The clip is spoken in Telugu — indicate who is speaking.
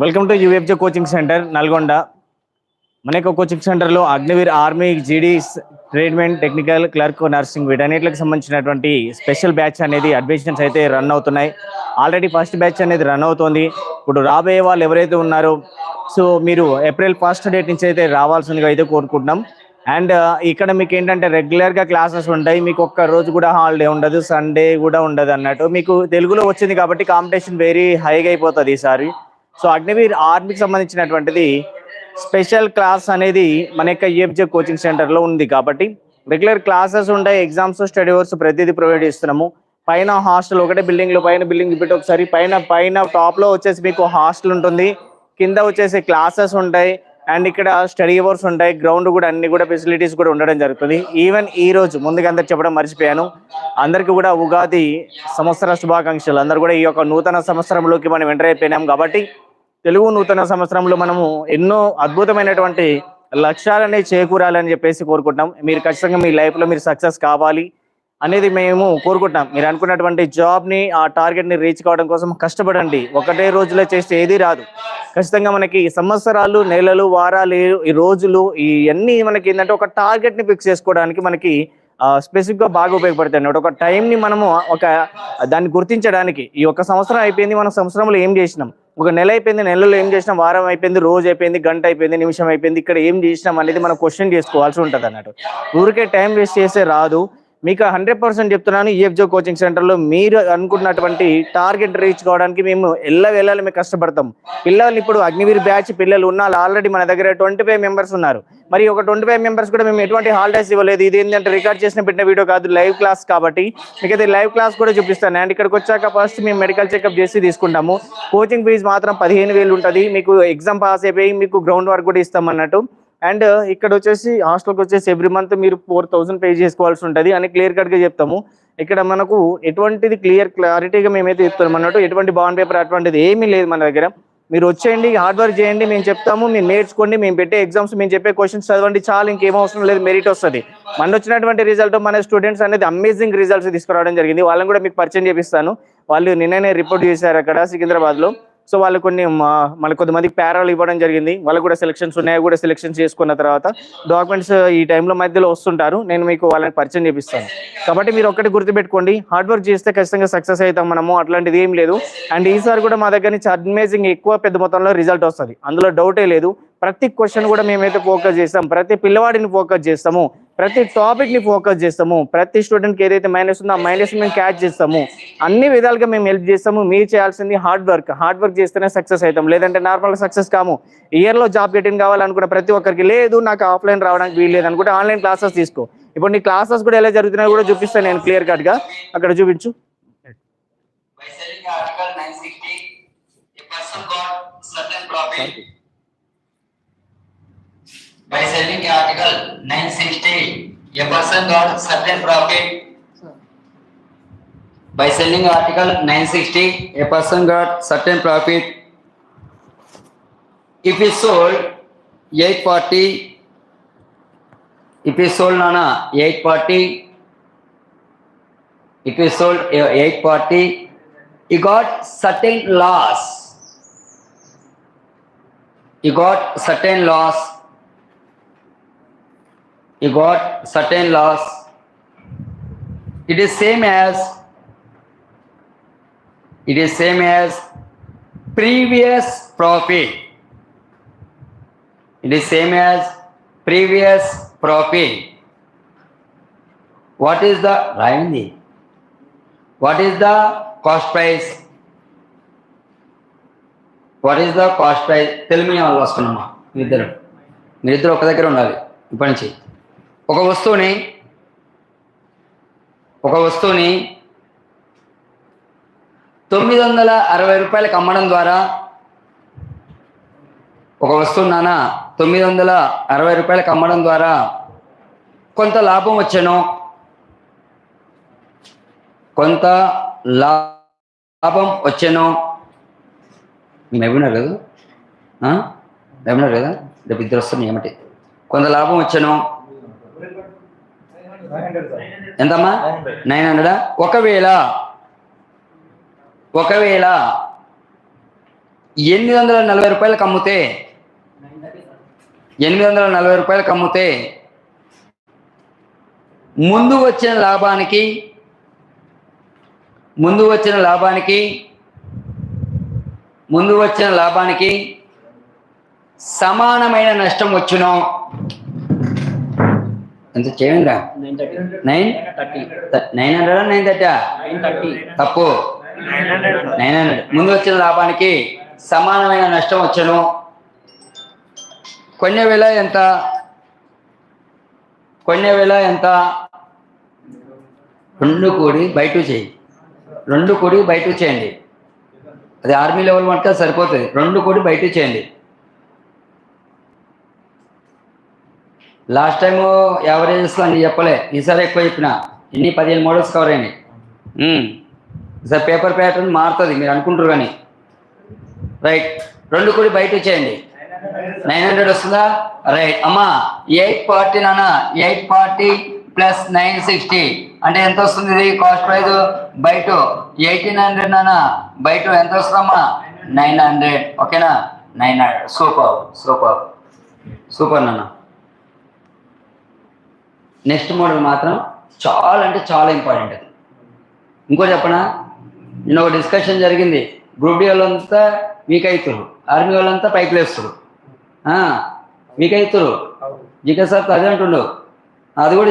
Speaker 1: Welcome to UFJ coaching centre Nalgonda మన యొక్క కోచింగ్ సెంటర్లో Agniveer army GD treatment technical clerk nursing వీటన్నిటికి సంబంధించినటువంటి స్పెషల్ బ్యాచ్ అనేది అడ్మిషన్స్ అయితే రన్ అవుతున్నాయి. ఆల్రెడీ ఫస్ట్ బ్యాచ్ అనేది రన్ అవుతుంది. ఇప్పుడు రాబోయే వాళ్ళు ఎవరైతే ఉన్నారో సో మీరు ఏప్రిల్ ఫస్ట్ డేట్ నుంచి అయితే రావాల్సిందిగా అయితే కోరుకుంటున్నాం. అండ్ ఇక్కడ మీకు ఏంటంటే రెగ్యులర్గా క్లాసెస్ ఉంటాయి. మీకు ఒక్క రోజు కూడా హాలిడే ఉండదు. సండే కూడా ఉండదు అన్నట్టు. మీకు తెలుగులో వచ్చింది కాబట్టి కాంపిటీషన్ వెరీ హైగా అయిపోతుంది ఈసారి. సో అగ్నివీర్ ఆర్మీకి సంబంధించినటువంటిది స్పెషల్ క్లాస్ అనేది మన యొక్క ఈఎఫ్జే కోచింగ్ సెంటర్లో ఉంది కాబట్టి రెగ్యులర్ క్లాసెస్ ఉంటాయి. ఎగ్జామ్స్ స్టడీ అవర్స్ ప్రతిదీ ప్రొవైడ్ చేస్తున్నాము. పైన హాస్టల్ ఒకటే బిల్డింగ్లో పైన బిల్డింగ్ పెట్టి ఒకసారి పైన పైన టాప్లో వచ్చేసి మీకు హాస్టల్ ఉంటుంది. కింద వచ్చేసి క్లాసెస్ ఉంటాయి. అండ్ ఇక్కడ స్టడీ అవర్స్ ఉంటాయి. గ్రౌండ్ కూడా అన్ని కూడా ఫెసిలిటీస్ కూడా ఉండడం జరుగుతుంది. ఈవెన్ ఈ రోజు ముందుగా అందరు చెప్పడం మర్చిపోయాను. అందరికీ కూడా ఉగాది సంవత్సర శుభాకాంక్షలు. అందరూ కూడా ఈ యొక్క నూతన సంవత్సరంలోకి మనం ఎంటర్ అయిపోయినాం కాబట్టి తెలుగు నూతన సంవత్సరంలో మనము ఎన్నో అద్భుతమైనటువంటి లక్ష్యాలని చేకూరాలని చెప్పేసి కోరుకుంటున్నాం. మీరు ఖచ్చితంగా మీ లైఫ్లో మీరు సక్సెస్ కావాలి. అనేది మేము కోరుకుంటున్నాం. మీరు అనుకున్నటువంటి జాబ్ని ఆ టార్గెట్ని రీచ్ కావడం కోసం కష్టపడండి. ఒకటే రోజులో చేస్తే ఏది రాదు. ఖచ్చితంగా మనకి సంవత్సరాలు నెలలు వారాలు ఈ రోజులు ఇవన్నీ మనకి ఏంటంటే ఒక టార్గెట్ని ఫిక్స్ చేసుకోవడానికి మనకి స్పెసిఫిక్గా బాగా ఉపయోగపడతాయి అన్నమాట. ఒక టైంని మనము ఒక దాన్ని గుర్తించడానికి ఈ ఒక సంవత్సరం అయిపోయింది మనం సంవత్సరంలో ఏం చేసినాం? ఒక నెల అయిపోయింది నెలలో ఏం చేసినాం? వారం అయిపోయింది రోజు అయిపోయింది గంట అయిపోయింది నిమిషం అయిపోయింది ఇక్కడ ఏం చేసినాం అనేది మనం క్వశ్చన్ చేసుకోవాల్సి ఉంటుంది అన్నట్టు ఊరికే టైం వేస్ట్ చేస్తే రాదు. మీకు హండ్రెడ్ పర్సెంట్ చెప్తున్నాను ఈఎఫ్జో కోచింగ్ సెంటర్లో మీరు అనుకున్నటువంటి టార్గెట్ రీచ్ కావడానికి మేము ఎల్ల వెళ్ళాలి మేము కష్టపడతాం. పిల్లలు ఇప్పుడు అగ్నివీర్ బ్యాచ్ పిల్లలు ఉన్నారు ఆల్రెడీ మన దగ్గర ట్వంటీ ఫైవ్ మెంబర్స్ ఉన్నారు. మరి ఒక ట్వంటీ ఫైవ్ మెంబర్స్ కూడా మేము ఎటువంటి హాలిడేస్ ఇవ్వలేదు. ఇది ఏంటంటే రికార్డ్ చేసిన పెట్టిన వీడియో కాదు లైవ్ క్లాస్ కాబట్టి. మీకు అయితే లైవ్ క్లాస్ కూడా చూపిస్తాను. అండ్ ఇక్కడికి వచ్చాక ఫస్ట్ మేము మెడికల్ చెకప్ చేసి తీసుకుంటాము. కోచింగ్ ఫీజు మాత్రం పదిహేను వేలు ఉంటుంది. మీకు ఎగ్జామ్ పాస్ అయిపోయి మీకు గ్రౌండ్ వర్క్ కూడా ఇస్తాం అన్నట్టు అండ్ ఇక్కడ వచ్చేసి హాస్టల్కి వచ్చేసి ఎవ్రీ మంత్ మీరు ఫోర్ థౌసండ్ పే చేసుకోవాల్సి ఉంటుంది అని క్లియర్ కట్గా చెప్తాము. ఇక్కడ మనకు ఎటువంటిది క్లియర్ క్లారిటీగా మేమైతే చెప్తున్నాం అన్నట్టు ఎటువంటి బాండ్ పేపర్ అటువంటిది ఏమీ లేదు మన దగ్గర. మీరు వచ్చేయండి హార్డ్ వర్క్ చేయండి మేము చెప్తాము మీరు నేర్చుకోండి మేము పెట్టే ఎగ్జామ్స్ మేము చెప్పే క్వశ్చన్స్ చదవండి చాలు ఇంకేం అవసరం లేదు మెరిట్ వస్తుంది. మన వచ్చినటువంటి రిజల్ట్ మన స్టూడెంట్స్ అనేది అమేజింగ్ రిజల్ట్స్ తీసుకురావడం జరిగింది. వాళ్ళని కూడా మీకు పరిచయం చేపిస్తాను. వాళ్ళు నిన్ననే రిపోర్ట్ చేశారు అక్కడ సికింద్రాబాద్లో. సో వాళ్ళు కొన్ని మా- మళ్ళీ కొంతమందికి పేరాలు ఇవ్వడం జరిగింది. వాళ్ళు కూడా సెలెక్షన్స్ ఉన్నాయి కూడా సెలక్షన్స్ చేసుకున్న తర్వాత డాక్యుమెంట్స్ ఈ టైంలో మధ్యలో వస్తుంటారు. నేను మీకు వాళ్ళని పరిచయం చేపిస్తాను. కాబట్టి మీరు ఒక్కటి గుర్తుపెట్టుకోండి. హార్డ్ వర్క్ చేస్తే ఖచ్చితంగా సక్సెస్ అవుతాం మనము. అట్లాంటిది ఏం లేదు. అండ్ ఈసారి కూడా మా దగ్గర నుంచి అమేజింగ్ ఎక్కువ పెద్ద మొత్తంలో రిజల్ట్ వస్తుంది. అందులో డౌటే లేదు. ప్రతి క్వశ్చన్ కూడా మేమైతే ఫోకస్ చేస్తాం. ప్రతి పిల్లవాడిని ఫోకస్ చేస్తాము. ప్రతి టాపిక్ని ఫోకస్ చేస్తాము. ప్రతి స్టూడెంట్కి ఏదైతే మైనస్ ఉందో ఆ మైనస్ మేము క్యాచ్ చేస్తాము. అన్ని విధాలుగా మేము హెల్ప్ చేస్తాము. మీరు చేయాల్సింది హార్డ్ వర్క్ హార్డ్ వర్క్ చేస్తేనే సక్సెస్ అవుతాం. లేదంటే నార్మల్గా సక్సెస్ కాము. ఇయర్లో జాబ్ గెటింగ్ కావాలనుకున్న ప్రతి ఒక్కరికి లేదు నాకు ఆఫ్లైన్ రావడానికి వీలు లేదనుకుంటే ఆన్లైన్ క్లాసెస్ తీసుకో. ఇప్పుడు నీ క్లాసెస్ కూడా ఎలా జరుగుతున్నాయో కూడా చూపిస్తాను నేను క్లియర్ కట్గా అక్కడ చూపించు.
Speaker 2: By selling article 960, a person got certain profit. By selling article 960, a person got certain profit. By selling article 960, a person got certain profit. If he sold 840, if he sold Nana 840, if he sold uh, 840, he got certain loss. He got certain loss. You got certain loss. It is same as it is same as previous profit. It is same as previous profit. What is the Ravindi? What is the cost price? What is the cost price Telugu medium వాళ్ళు వస్తున్నామా మీరిద్దరు మీరిద్దరు ఒక దగ్గర ఉండాలి ఇప్పటి నుంచి ఒక వస్తువుని ఒక వస్తువుని తొమ్మిది వందల అరవై రూపాయలకు అమ్మడం ద్వారా ఒక వస్తువు నాన్న తొమ్మిది వందల అరవై రూపాయలకు అమ్మడం ద్వారా కొంత లాభం వచ్చాను కొంత లాభం వచ్చాను మేము వెబినార్ కదా? ఆ? కదా? రేపు ఇద్దరు వస్తున్నాయి ఏమిటి కొంత లాభం వచ్చాను ఎంతమ్మా? నైన్ హండ్రెడా? ఒకవేళ ఒకవేళ ఎనిమిది వందల నలభై రూపాయలకు అమ్ముతే ఎనిమిది వందల నలభై రూపాయలకు అమ్మితే ముందు వచ్చిన లాభానికి ముందు వచ్చిన లాభానికి ముందు వచ్చిన లాభానికి సమానమైన నష్టం వచ్చును ఎంత చేయండిరా? Nine nine? Hundred nine thirty. తప్పు. Nine hundred. ముందు వచ్చిన లాభానికి సమానమైన నష్టం వచ్చును. కొనే వేల ఎంత? కొనే వేల ఎంత? రెండు కోడి బయట చేయి. రెండు కోడి బయట చేయండి. అది ఆర్మీ లెవెల్ మటుకు సరిపోతుంది. రెండు కోడి బయట చేయండి. లాస్ట్ టైం యావరేజెస్లో అన్ని చెప్పలే. ఈసారి ఎక్కువ చెప్పిన. ఇన్ని పదిహేను మోడల్స్ కవర్ అయినాయి. ఈసారి పేపర్ ప్యాటర్న్ మారుతుంది మీరు అనుకుంటారు కానీ. రైట్ రెండు కోడి బయట చేయండి నైన్ హండ్రెడ్ వస్తుందా? రైట్ అమ్మా ఎయిట్ ఫార్టీ నాన్న eight forty plus nine sixty అంటే ఎంత వస్తుంది ఇది? కాస్ట్ ప్రైస్ బయట. ఎయిటీన్ హండ్రెడ్ నాన్న బయట ఎంత వస్తుందమ్మా నైన్ హండ్రెడ్ ఓకేనా nine hundred super super super నాన్న. నెక్స్ట్ మోడల్ మాత్రం చాలా అంటే చాలా ఇంపార్టెంట్ అది ఇంకో చెప్పనా? నిన్న ఒక డిస్కషన్ జరిగింది. గ్రూప్ డి వాళ్ళంతా వీక్ అవుతారు ఆర్మీ వాళ్ళంతా పైకి లేస్తారు. వీక్ అవుతారు జీకే సార్ అదే అంటుండు. అది కూడా